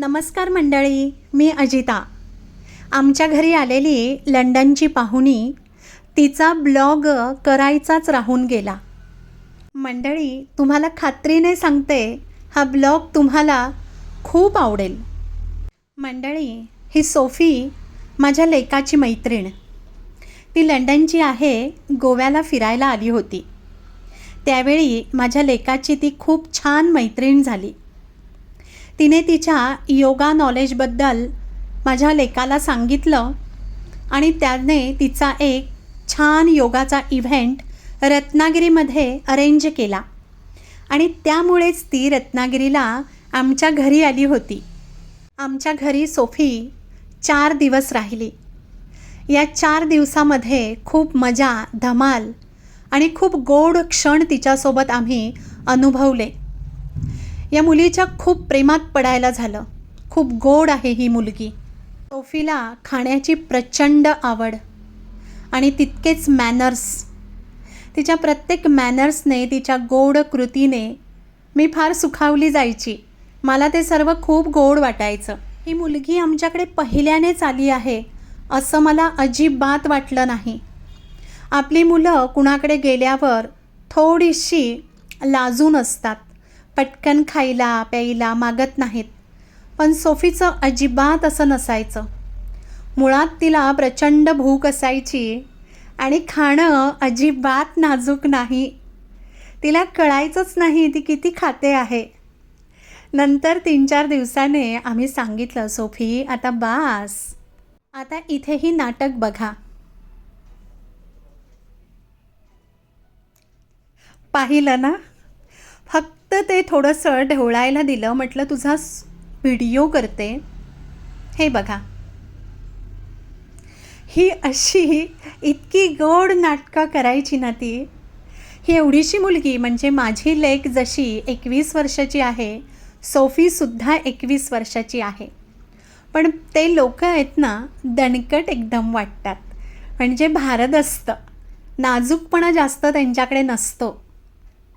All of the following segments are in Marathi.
नमस्कार मंडळी मी अजिता. आमच्या घरी आलेली लंडनची पाहुणी तिचा ब्लॉग करायचाच राहून गेला. मंडळी तुम्हाला खात्रीने सांगते हा ब्लॉग तुम्हाला खूप आवडेल. मंडळी ही सोफी माझ्या लेकाची मैत्रीण. ती लंडनची आहे गोव्याला फिरायला आली होती. त्यावेळी माझ्या लेकाची ती खूप छान मैत्रीण झाली. तिने तिच्या योगा नॉलेजबद्दल माझ्या लेकाला सांगितलं आणि त्याने तिचा एक छान योगाचा इव्हेंट रत्नागिरीमध्ये अरेंज केला. आणि त्यामुळेच ती रत्नागिरीला आमच्या घरी आली होती. आमच्या घरी सोफी चार दिवस राहिली. या चार दिवसामध्ये खूप मजा धमाल आणि खूप गोड क्षण तिच्यासोबत आम्ही अनुभवले. या मुलीच्या खूप प्रेमात पडायला झालं. खूप गोड आहे ही मुलगी. सोफीला खाण्याची प्रचंड आवड आणि तितकेच मॅनर्स तिच्या प्रत्येक मॅनर्सने तिच्या गोड कृतीने मी फार सुखावली जायची. मला ते सर्व खूप गोड वाटायचं. ही मुलगी आमच्याकडे पहिल्यानेच आली आहे असं मला अजिबात वाटलं नाही. आपली मुलं कुणाकडे गेल्यावर थोडीशी लाजून असतात. पटकन खायला प्यायला मागत नाहीत. पण सोफीचं अजिबात असं नसायचं. मुळात तिला प्रचंड भूक असायची आणि खाणं अजिबात नाजूक नाही. तिला कळायचंच नाही ती किती खाते आहे. नंतर तीन चार दिवसाने आम्ही सांगितलं सोफी आता बास. आता इथेही नाटक बघा. पाहिलं ना? फक्त ते थोडंसं ढवळायला दिलं म्हटलं तुझा व्हिडिओ करते. हे बघा. ही अशी इतकी गोड नाटकं करायची ना ती. ही एवढीशी मुलगी म्हणजे माझी लेक जशी एकवीस वर्षाची आहे सोफीसुद्धा एकवीस वर्षाची आहे. पण ते लोक आहेत ना दणकट एकदम वाटतात. म्हणजे भारत असतं नाजूकपणा जास्त त्यांच्याकडे नसतो.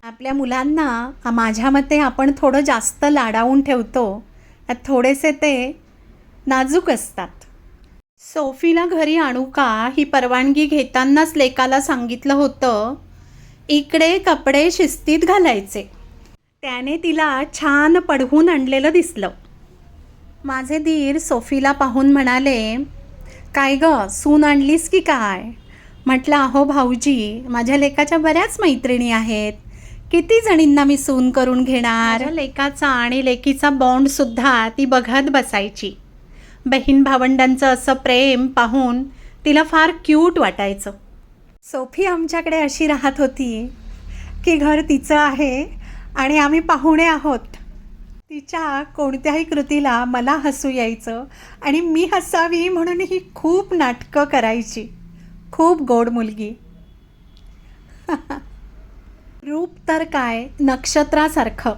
आपल्या मुलांना माझ्या मते आपण थोडं जास्त लाडावून ठेवतो थोडेसे ते नाजूक असतात. सोफीला घरी आणू का? ही परवानगी घेतानाच लेकाला सांगितलं होतं. इकडे कपडे शिस्तीत घालायचे. त्याने तिला छान पडवून आणलेलं दिसलं. माझे दीर सोफीला पाहून म्हणाले काय ग सून आणलीस की काय? म्हटलं अहो भाऊजी माझ्या लेकाच्या बऱ्याच मैत्रिणी आहेत. किती जणींना मी सून करून घेणार? लेकाचा आणि लेकीचा बॉन्डसुद्धा ती बघत बसायची. बहीण भावंडांचं असं प्रेम पाहून तिला फार क्यूट वाटायचं. सोफी आमच्याकडे अशी राहत होती की घर तिचं आहे आणि आम्ही पाहुणे आहोत. तिच्या कोणत्याही कृतीला मला हसू यायचं आणि मी हसावी म्हणून ही खूप नाटकं करायची. खूप गोड मुलगी. रूप तर काय? नक्षत्रासारखं.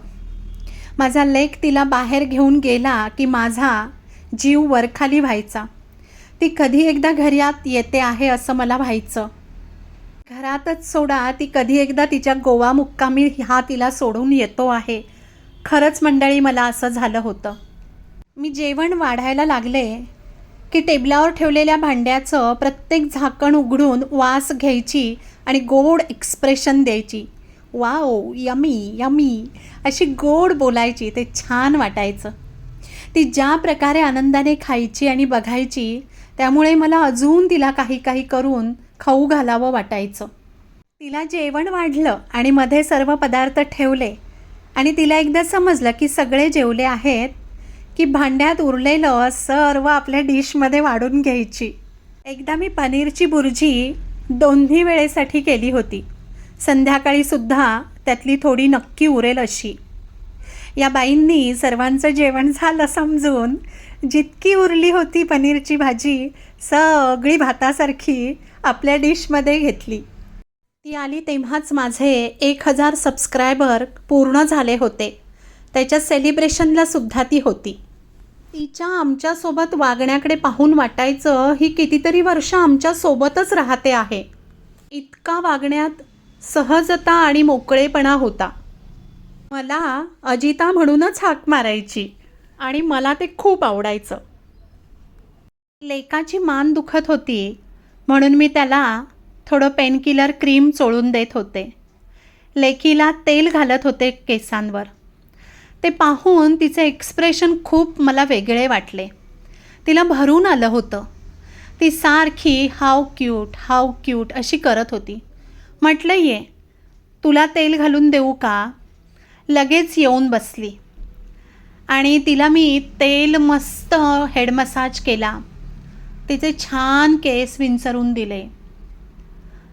माझा लेख तिला बाहेर घेऊन गेला की माझा जीव वरखाली व्हायचा. ती कधी एकदा घरात येते आहे असं मला व्हायचं. घरातच सोडा ती कधी एकदा तिच्या गोवा मुक्कामी हा तिला सोडून येतो आहे. खरंच मंडळी मला असं झालं होतं. मी जेवण वाढायला लागले की टेबलावर ठेवलेल्या भांड्याचं प्रत्येक झाकण उघडून वास घ्यायची आणि गोड एक्सप्रेशन द्यायची. वाव यमी यमी अशी गोड बोलायची ते छान वाटायचं. ती ज्या प्रकारे आनंदाने खायची आणि बघायची त्यामुळे मला अजून तिला काही काही करून खाऊ घालावं वाटायचं. तिला जेवण वाढलं आणि मध्ये सर्व पदार्थ ठेवले आणि तिला एकदा समजलं की सगळे जेवले आहेत की भांड्यात उरलेलं सर्व आपल्या डिशमध्ये वाढून घ्यायची. एकदा मी पनीरची बुर्जी दोन्ही वेळेसाठी केली होती. संध्याकाळीसुद्धा त्यातली थोडी नक्की उरेल अशी. या बाईंनी सर्वांचं जेवण झालं समजून जितकी उरली होती पनीरची भाजी सगळी भातासारखी आपल्या डिशमध्ये घेतली. ती आली तेव्हाच माझे एक हजार सबस्क्रायबर पूर्ण झाले होते. त्याच्या सेलिब्रेशनला सुद्धा ती होती. तिच्या आमच्यासोबत वागण्याकडे पाहून वाटायचं ही कितीतरी वर्ष आमच्यासोबतच राहते आहे. इतका वागण्यात सहजता आणि मोकळेपणा होता. मला अजिता म्हणूनच हाक मारायची आणि मला ते खूप आवडायचं. लेकाची मान दुखत होती म्हणून मी त्याला थोडं पेनकिलर क्रीम चोळून देत होते. लेकीला तेल घालत होते केसांवर. ते पाहून तिचे एक्सप्रेशन खूप मला वेगळे वाटले. तिला भरून आलं होतं. ती सारखी हाव क्यूट हाव क्यूट अशी करत होती. म्हटलं ये तुला तेल घालून देऊ का? लगेच येऊन बसली. आणि तिला मी तेल मस्त हेड मसाज केला. तिचे छान केस विंचरून दिले.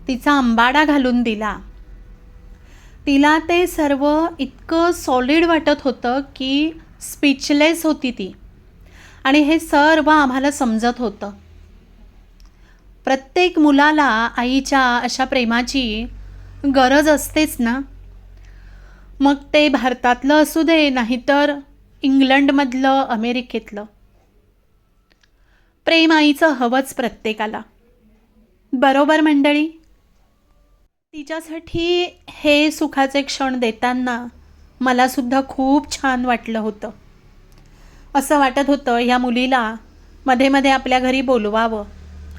तिचा आंबाडा घालून दिला. तिला ते सर्व इतकं सॉलिड वाटत होतं की स्पीचलेस होती ती. आणि हे सर्व आम्हाला समजत होतं. प्रत्येक मुलाला आईच्या अशा प्रेमाची गरज असतेच ना? मग ते भारतातलं असू दे नाहीतर इंग्लंडमधलं अमेरिकेतलं. प्रेम आईचं हवंच प्रत्येकाला. बरोबर मंडळी? तिच्यासाठी हे सुखाचे क्षण देताना मलासुद्धा खूप छान वाटलं होतं. असं वाटत होतं ह्या मुलीला मध्ये मध्ये आपल्या घरी बोलवावं.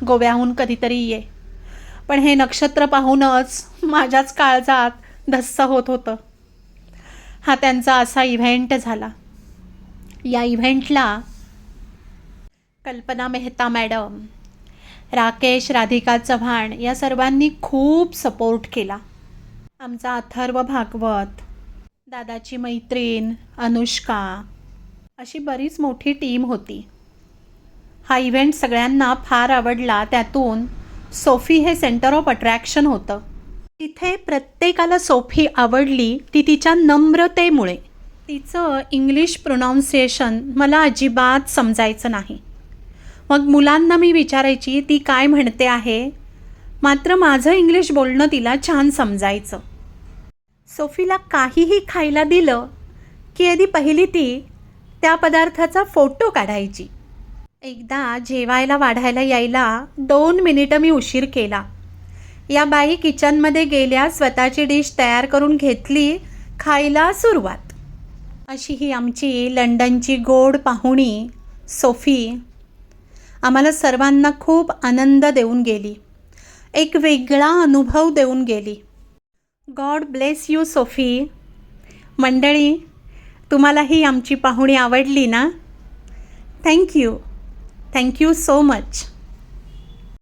गोव्याहून कधीतरी ये. पण हे नक्षत्र पाहूनच माझ्याच काळजात धस्स होत होतं. हा त्यांचा असा इव्हेंट झाला. या इव्हेंटला कल्पना मेहता मॅडम राकेश राधिका चव्हाण या सर्वांनी खूप सपोर्ट केला. आमचा अथर्व भागवत दादाची मैत्रीण अनुष्का अशी बरीच मोठी टीम होती. हा इव्हेंट सगळ्यांना फार आवडला. त्यातून सोफी हे सेंटर ऑफ अट्रॅक्शन होतं. तिथे प्रत्येकाला सोफी आवडली ती तिच्या नम्रतेमुळे. तिचं इंग्लिश प्रोनाऊन्सिएशन मला अजिबात समजायचं नाही. मग मुलांना मी विचारायची ती काय म्हणते आहे? मात्र माझं इंग्लिश बोलणं तिला छान समजायचं. सोफीला काहीही खायला दिलं की आधी पहिली ती त्या पदार्थाचा फोटो काढायची. एकदा जेवायला वाढायला यायला दोन मिनिटं मी उशीर केला. या बाई किचनमध्ये गेल्या स्वतःची डिश तयार करून घेतली खायला सुरुवात. अशी ही आमची लंडनची गोड पाहुणी सोफी आम्हाला सर्वांना खूप आनंद देऊन गेली. एक वेगळा अनुभव देऊन गेली. God bless you Sophie. मंडळी तुम्हाला ही आमची पाहुणी आवडली ना? Thank you Thank you so much.